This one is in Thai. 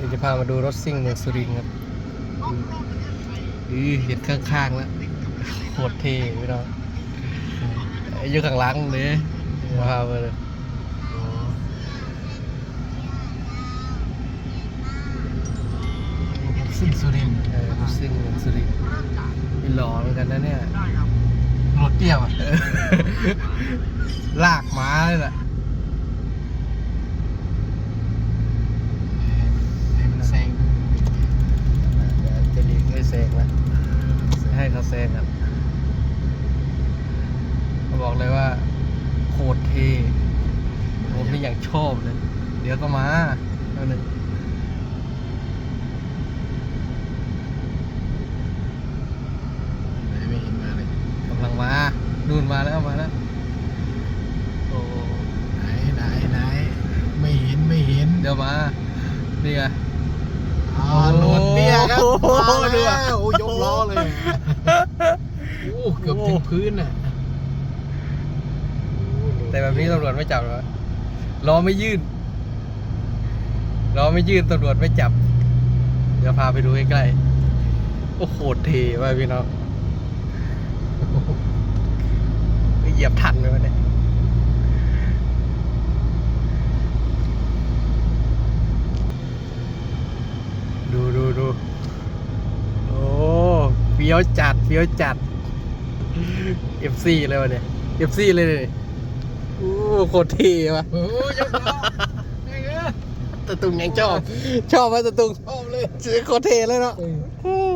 ดี๋ยวจะพามาดูรถซิ่งเมืองสุรินทร์ครับอือเห็นข้างๆแล้วโคตรเท่พี่น้องไอ้อยืนข้างหลังเลยพามาเลยสิ้นสุรินทร์เออรถซิ่งเมืองสุรินทร์นี่หล่อเหมือนกันนะเนี่ยรถเตี้ยวอะเออลากม้าเลยแหละ ให้มันแซง เดี๋ยวจะหลีกไม่แซงแล้วให้ เขาแซงครับเขาบอกเลยว่าโคตรเท่ผมนี่อย่างชอบเลย เดี๋ยวก็มาแล้วหนึ่งไม่เห็นมาเลยกำลังมา นู่นมาแล้วมาแล้วโอ้ไหนไหนไหนไม่เห็นไม่เห็น เดี๋ยวมา นี่ไงอ๋อรถเตี้ยครับโอ้โหมาดูแล้อะวโอ้ยกล้อเลยโอ้ เกือบถึงพื้นอะแต่แบบนี้ตำรวจไม่จับหรอล้อไม่ยื่นล้อไม่ยื่นตำรวจไม่จับ เดี๋ยวพาไปดูใกล้ๆโอ้โหเท่ว่ะพี่น้องเหยียบทันไหมวะเนี่ยดูดูดูโอ้เฟี้ยวจัดเฟี้ยวจัด FC เลยวะเนี่ย FC เลยเนี่ยโอ้โคตรเท่ว่ะโอ้ยยกล้อไอ้เงี้ยตะตุงยังชอบ ชอบไหมตะตุงชอบเลยเสียโคตรเท่เลยเนาะเออ